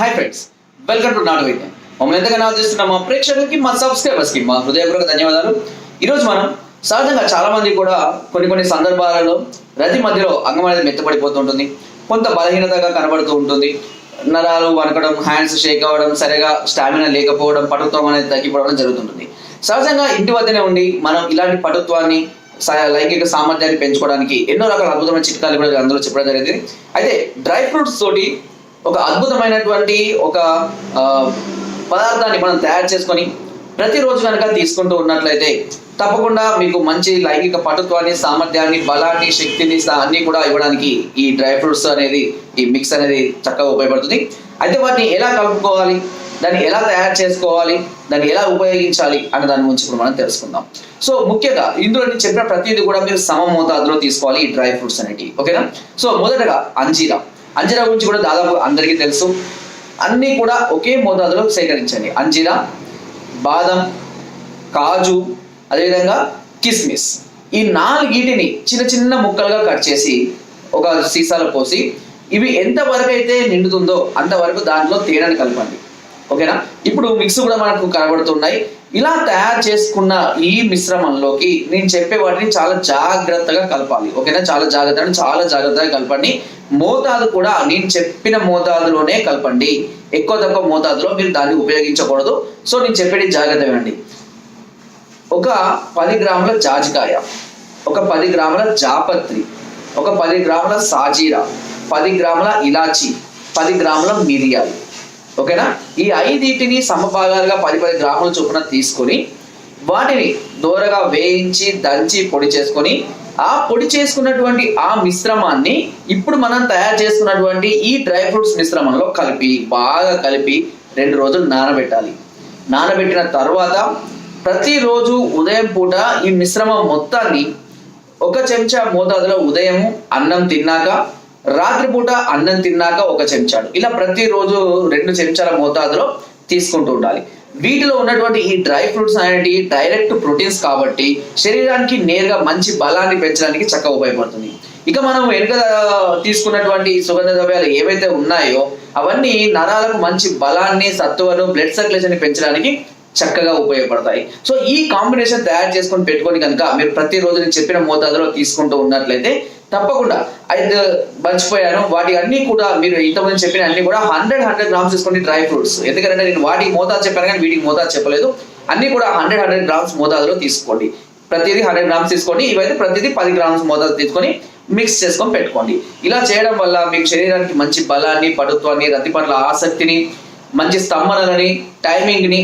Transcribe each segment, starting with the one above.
Hi friends welcome to నాడు వైద్యం మమ్మల్ని ఎంతగానో ఆదరిస్తున్న మా ప్రేక్షకులకి మా సబ్స్క్రైబర్స్కి మా హృదయపూర్వక ధన్యవాదాలు. ఈరోజు మనం సహజంగా చాలా మంది కూడా కొన్ని కొన్ని సందర్భాలలో రతి మధ్యలో అంగం అనేది మెత్తపడిపోతుంటుంది కొంత బలహీనతగా కనబడుతూ ఉంటుంది. నరాలు వనకడం హ్యాండ్స్ షేక్ అవ్వడం సరిగా స్టామినా లేకపోవడం పటుత్వం అనేది తగ్గిపోవడం జరుగుతుంటుంది. సహజంగా ఇంటి వద్దనే ఉండి మనం ఇలాంటి పటుత్వాన్ని లైంగిక సామర్థ్యాన్ని పెంచుకోవడానికి ఎన్నో రకాల అద్భుతమైన చిట్కాలు కూడా అందులో చెప్పడం జరిగింది. అయితే డ్రై ఫ్రూట్స్ తోటి ఒక అద్భుతమైనటువంటి ఒక పదార్థాన్ని మనం తయారు చేసుకొని ప్రతిరోజు కనుక తీసుకుంటూ ఉన్నట్లయితే తప్పకుండా మీకు మంచి లైంగిక పటుత్వాన్ని సామర్థ్యాన్ని బలాన్ని శక్తిని అన్ని కూడా ఇవ్వడానికి ఈ డ్రై ఫ్రూట్స్ అనేది ఈ మిక్స్ అనేది చక్కగా ఉపయోగపడుతుంది. అయితే వాటిని ఎలా కలుపుకోవాలి? దాన్ని ఎలా తయారు చేసుకోవాలి? దాన్ని ఎలా ఉపయోగించాలి? అనే దాని గురించి ఇప్పుడు మనం తెలుసుకుందాం. సో ముఖ్యంగా ఇందులో నేను చెప్పిన ప్రతిదీ కూడా మీరు సమ మోతాదులో తీసుకోవాలి ఈ డ్రై ఫ్రూట్స్ అనేటివి. ఓకేనా? సో మొదటగా అంజీరా. అంజీరా గురించి కూడా దాదాపు అందరికీ తెలుసు. అన్నీ కూడా ఒకే మోతాదులో సేకరించండి. అంజీరా బాదం కాజు అదేవిధంగా కిస్మిస్. ఈ నాలుగిటిని చిన్న చిన్న ముక్కలుగా కట్ చేసి ఒక సీసాలో పోసి ఇవి ఎంత వరకు అయితే నిండుతుందో అంతవరకు దాంట్లో తేడాన్ని కలపండి. ఓకేనా? ఇప్పుడు మిక్స్ కూడా మనకు కనబడుతున్నాయి. ఇలా తయారు చేసుకున్న ఈ మిశ్రమంలోకి నేను చెప్పే వాటిని చాలా జాగ్రత్తగా కలపాలి. ఓకేనా? చాలా జాగ్రత్తగా చాలా జాగ్రత్తగా కలపండి. మోతాదు కూడా నేను చెప్పిన మోతాదులోనే కలపండి. ఎక్కువ తక్కువ మోతాదులో మీరు దాన్ని ఉపయోగించకూడదు. సో నేను చెప్పేది జాగ్రత్త వినండి. ఒక పది గ్రాముల జాజికాయ ఒక పది గ్రాముల జాపత్రి ఒక పది గ్రాముల సాజీరా పది గ్రాముల ఇలాచి పది గ్రాముల మిరియాలు. ఓకేనా? ఈ ఐదింటిని సమభాగాలుగా పది పది గ్రాముల చొప్పున తీసుకొని వాటిని దూరగా వేయించి దంచి పొడి చేసుకొని ఆ పొడి చేసుకున్నటువంటి ఆ మిశ్రమాన్ని ఇప్పుడు మనం తయారు చేసుకున్నటువంటి ఈ డ్రై ఫ్రూట్స్ మిశ్రమంలో కలిపి బాగా కలిపి రెండు రోజులు నానబెట్టాలి. నానబెట్టిన తర్వాత ప్రతిరోజు ఉదయం పూట ఈ మిశ్రమం మొత్తాన్ని ఒక చెంచా మోతాదులో ఉదయం అన్నం తిన్నాక రాత్రిపూట అన్నం తిన్నాక ఒక చెంచాడు. ఇలా ప్రతిరోజు రెండు చెంచాల మోతాదులో తీసుకుంటూ ఉండాలి. వీటిలో ఉన్నటువంటి ఈ డ్రై ఫ్రూట్స్ అనేటివి డైరెక్ట్ ప్రోటీన్స్ కాబట్టి శరీరానికి నేరుగా మంచి బలాన్ని పెంచడానికి చక్కగా ఉపయోగపడుతుంది. ఇక మనం వెనుక తీసుకున్నటువంటి సుగంధ ద్రవ్యాలు ఏవైతే ఉన్నాయో అవన్నీ నరాలకు మంచి బలాన్ని సత్తువను బ్లడ్ సర్క్యులేషన్ పెంచడానికి చక్కగా ఉపయోగపడతాయి. సో ఈ కాంబినేషన్ తయారు చేసుకొని పెట్టుకొని కనుక మీరు ప్రతిరోజు నేను చెప్పిన మోతాదులో తీసుకుంటూ ఉన్నట్లయితే తప్పకుండా. అయితే మర్చిపోయాను. వాటి అన్ని కూడా మీరు ఇంతకుముందు చెప్పిన అన్ని కూడా హండ్రెడ్ హండ్రెడ్ గ్రామ్స్ తీసుకోండి డ్రై ఫ్రూట్స్. ఎందుకంటే నేను వాటికి మోతాదు చెప్పాను కానీ వీటికి మోతాదు చెప్పలేదు. అన్ని కూడా హండ్రెడ్ హండ్రెడ్ గ్రామ్స్ మోతాదులో తీసుకోండి. ప్రతిదీ హండ్రెడ్ గ్రామ్స్ తీసుకోండి. ఇవైతే ప్రతిదీ పది గ్రామ్స్ మోతాదు తీసుకొని మిక్స్ చేసుకొని పెట్టుకోండి. ఇలా చేయడం వల్ల మీకు శరీరానికి మంచి బలాన్ని పటుత్వాన్ని రతి పట్ల ఆసక్తిని మంచి స్తంభనలని టైమింగ్ని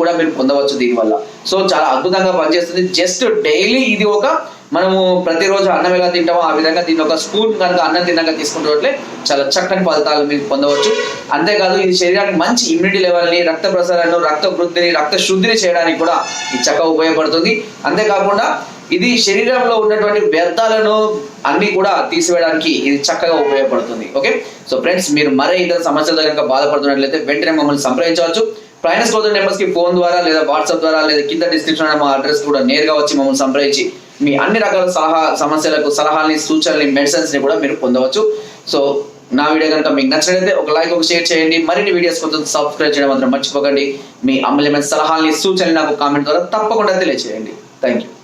కూడా మీరు పొందవచ్చు దీనివల్ల. సో చాలా అద్భుతంగా పనిచేస్తుంది. జస్ట్ డైలీ ఇది ఒక మనము ప్రతిరోజు అన్నం ఎలా తింటామో ఆ విధంగా దీన్ని ఒక స్పూన్ కనుక అన్నం తిన్నాక తీసుకుంటే చాలా చక్కని ఫలితాలు మీరు పొందవచ్చు. అంతేకాదు ఇది శరీరానికి మంచి ఇమ్యూనిటీ లెవెల్ని రక్త ప్రసారాన్ని రక్త వృద్ధిని రక్త శుద్ధిని చేయడానికి కూడా ఇది చక్కగా ఉపయోగపడుతుంది. అంతేకాకుండా ఇది శరీరంలో ఉన్నటువంటి వ్యర్థాలను అన్ని కూడా తీసివేయడానికి ఇది చక్కగా ఉపయోగపడుతుంది. ఓకే సో ఫ్రెండ్స్ మీరు మరే ఇతర సమస్యలతో కనుక బాధపడుతున్నట్లయితే వెంటనే మమ్మల్ని సంప్రదించవచ్చు. ప్రయాణస్ సోదరు నెంబర్స్కి ఫోన్ ద్వారా లేదా వాట్సాప్ ద్వారా లేదా కింద డిస్క్రిప్షన్ మా అడ్రస్ కూడా నేరుగా వచ్చి మమ్మల్ని సంప్రదించి మీ అన్ని రకాల సలహా సమస్యలకు సలహాలని సూచనలు మెడిసిన్స్ని కూడా మీరు పొందవచ్చు. సో నా వీడియో కనుక మీకు నచ్చినట్లయితే ఒక లైక్ ఒక షేర్ చేయండి. మరిన్ని వీడియోస్ కొంచెం సబ్స్క్రైబ్ చేయడం మాత్రం మర్చిపోకండి. మీ అమూల్యమైన సలహాలని సూచనలు నాకు కామెంట్ ద్వారా తప్పకుండా తెలియజేయండి థ్యాంక్ యూ